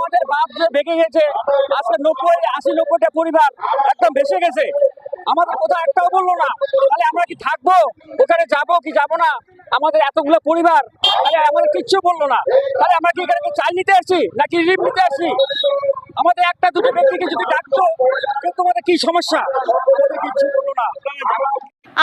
আমাদের বাপ যে বেঁকে গেছে, আজকে নব্বই, আশি, নব্বইটা পরিবার একদম ভেসে গেছে। আমাদের কোথাও একটাও বলল না। তাহলে আমরা কি থাকব? ওখানে যাব কি যাব না? আমাদের এতগুলো পরিবার, তাহলে আমাদের কিচ্ছু বলল না। তাহলে আমরা কি এখানে চাল নিতে আসছি, নাকি রিলিফ নিতে আসছি? আমাদের একটা দুটো ব্যক্তিকে যদি ডাকতো তোমাদের কি সমস্যা? কিচ্ছু বলল না।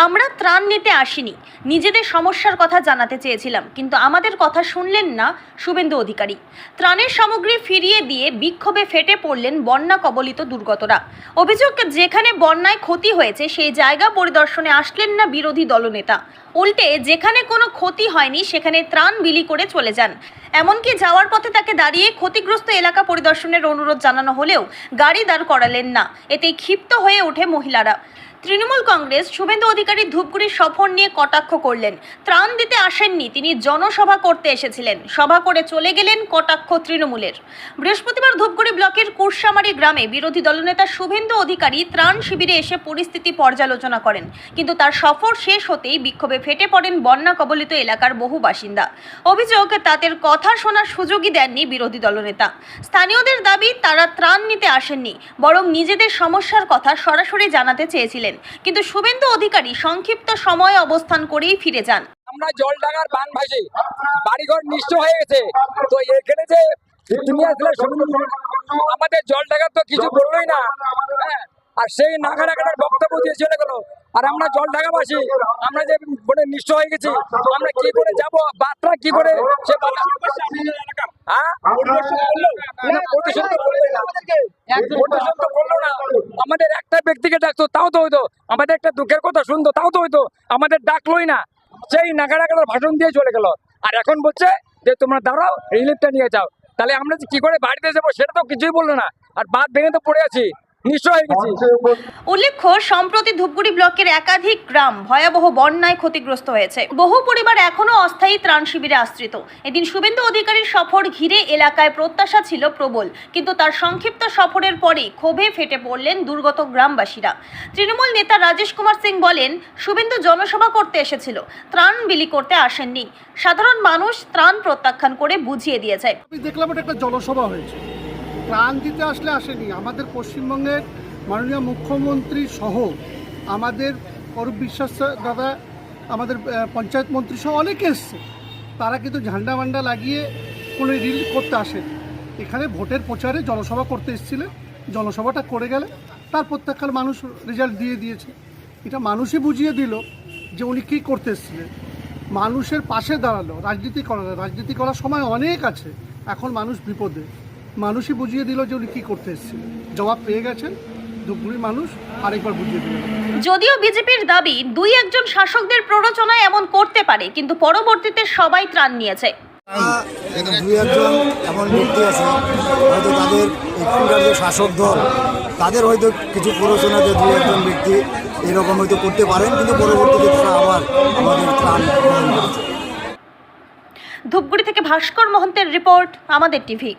আমরা ত্রাণ নিতে আসিনি। নিজেদের সমস্যার কথা জানাতে চেয়েছিলাম, কিন্তু আমাদের কথা শুনলেন না শুভেন্দু অধিকারী। ত্রাণের সামগ্রী ফিরিয়ে দিয়ে বিক্ষোভে ফেটে পড়লেন বন্যা কবলিত দুর্গতরা। অভিযোগ যেখানে বন্যায় ক্ষতি হয়েছে, সেই জায়গা পরিদর্শনে আসলেন না বিরোধী দলনেতা। উল্টে, যেখানে কোনো ক্ষতি হয়নি, সেখানে ত্রাণ বিলি করে চলে যান। এমনকি যাওয়ার পথে তাকে দাঁড়িয়ে ক্ষতিগ্রস্ত এলাকা পরিদর্শনের অনুরোধ জানানো হলেও গাড়ি দাঁড় করালেন না। এতেই ক্ষিপ্ত হয়ে ওঠে মহিলারা। তৃণমূল কংগ্রেস শুভেন্দু অধিকারী ধূপগুড়ির সফর নিয়ে কটাক্ষ করলেন। ত্রাণ দিতে আসেননি, তিনি জনসভা করতে এসেছিলেন। সভা করে চলে গেলেন কটাক্ষ তৃণমূলের। বৃহস্পতিবার ধূপগুড়ি ব্লকের কুরসামারি গ্রামে বিরোধী দলনেতা শুভেন্দু অধিকারী ত্রাণ শিবিরে এসে পরিস্থিতি পর্যালোচনা করেন। কিন্তু তার সফর শেষ হতেই বিক্ষোভে ফেটে পড়েন বন্যা কবলিত এলাকার বহু বাসিন্দা। অভিযোগ, তাদের কথা শোনার সুযোগই দেননি বিরোধী দলনেতা। স্থানীয়দের দাবি, তারা ত্রাণ নিতে আসেননি, বরং নিজেদের সমস্যার কথা সরাসরি জানাতে চেয়েছিলেন। কিন্তু শুভেন্দু অধিকারী সংক্ষিপ্ত সময় অবস্থান করেই ফিরে যান আমরা জল ডাঙার বান ভাসি বাড়িঘর নিশ্চ হয়ে গেছে তো এখানে যে তুমি আসলে আমাদের জল ডাঙার তো কিছু বললোই না হ্যাঁ, আর সেই নাগা নাগাটার বক্তব্য দিয়ে চলে গেল আর আমরা জল ঢাকাবাসী আমরা যে বনে নিশ্চ হয়ে গেছি আমরা কি করে যাব বার্তা কি করে সে হ্যাঁ? প্রতিশোধ তো করলোই না। প্রতিশোধ তো করল। আমাদের একটা ব্যক্তিকে ডাকতো তাও তো হইতো। আমাদের একটা দুঃখের কথা শুনতো, তাও তো হইতো। আমাদের ডাকলোই না। সেই নাগাড়াগাড়ার ভাষণ দিয়ে চলে গেল। আর এখন বলছে যে, তোমরা দাঁড়াও রিলিফটা নিয়ে যাও। তাহলে আমরা কি করে বাড়িতে যাব, সেটা তো কিছুই বলল না। আর বাদ ভেঙে তো পড়ে আছি। উল্লেখ্য সম্প্রতি ধূপগুড়ি ব্লকের একাধিক গ্রাম ভয়াবহ বন্যায় ক্ষতিগ্রস্ত হয়েছে। বহু পরিবার এখনও অস্থায়ী ত্রাণ শিবিরে আশ্রিত। এদিন শুভেন্দু অধিকারীর সফর ঘিরে এলাকায় প্রত্যাশা ছিল প্রবল কিন্তু তার সংক্ষিপ্ত সফরের পরেই ক্ষোভে ফেটে পড়লেন দুর্গত গ্রামবাসীরা। তৃণমূল নেতা রাজেশ কুমার সিং বলেন শুভেন্দু জনসভা করতে এসেছিল। ত্রাণ বিলি করতে আসেননি। সাধারণ মানুষ ত্রাণ প্রত্যাখ্যান করে বুঝিয়ে দিয়েছে। আমি দেখলাম একটা জনসভা হয়েছে। প্রাণ দিতে আসলে আসেনি। আমাদের পশ্চিমবঙ্গের মাননীয় মুখ্যমন্ত্রী সহ আমাদের অরূপ বিশ্বাস দাদা, আমাদের পঞ্চায়েত মন্ত্রী সহ অনেকে এসছে। তারা কিন্তু ঝান্ডা মান্ডা লাগিয়ে কোনো রিল করতে আসেনি। এখানে ভোটের প্রচারে জনসভা করতে এসেছিলেন, জনসভাটা করে গেলে তার প্রত্যাখ্যান মানুষ রেজাল্ট দিয়ে দিয়েছে। এটা মানুষই বুঝিয়ে দিল যে উনি কী করতে এসেছিলেন। মানুষের পাশে দাঁড়াল, রাজনীতি করালো রাজনীতি করার সময় অনেক আছে। এখন মানুষ বিপদে। মানুষই বুঝিয়ে দিল যে উনি কী করতে এসেছিলেন। জবাব পেয়ে গেছেন ধূপগুড়ির মানুষ আরেকবার বুঝিয়ে দিল যদিও বিজেপির দাবি দুই একজন শাসকদের প্ররোচনায় এমন করতে পারে কিন্তু পরবর্তীতে সবাই ত্রাণ নিয়েছে। দুই একজন এমন ব্যক্তি আছে হয়তো তাদের এখানকার যে শাসক দল তাদের হয়তো কিছু প্ররোচনাতে দুই একজন ব্যক্তি এরকম হয়তো করতে পারেন কিন্তু পরবর্তীতে তারা আবার আমাদের ত্রাণ ধূপগুড়ি থেকে ভাস্কর মহন্তের রিপোর্ট আমাদের টিভি।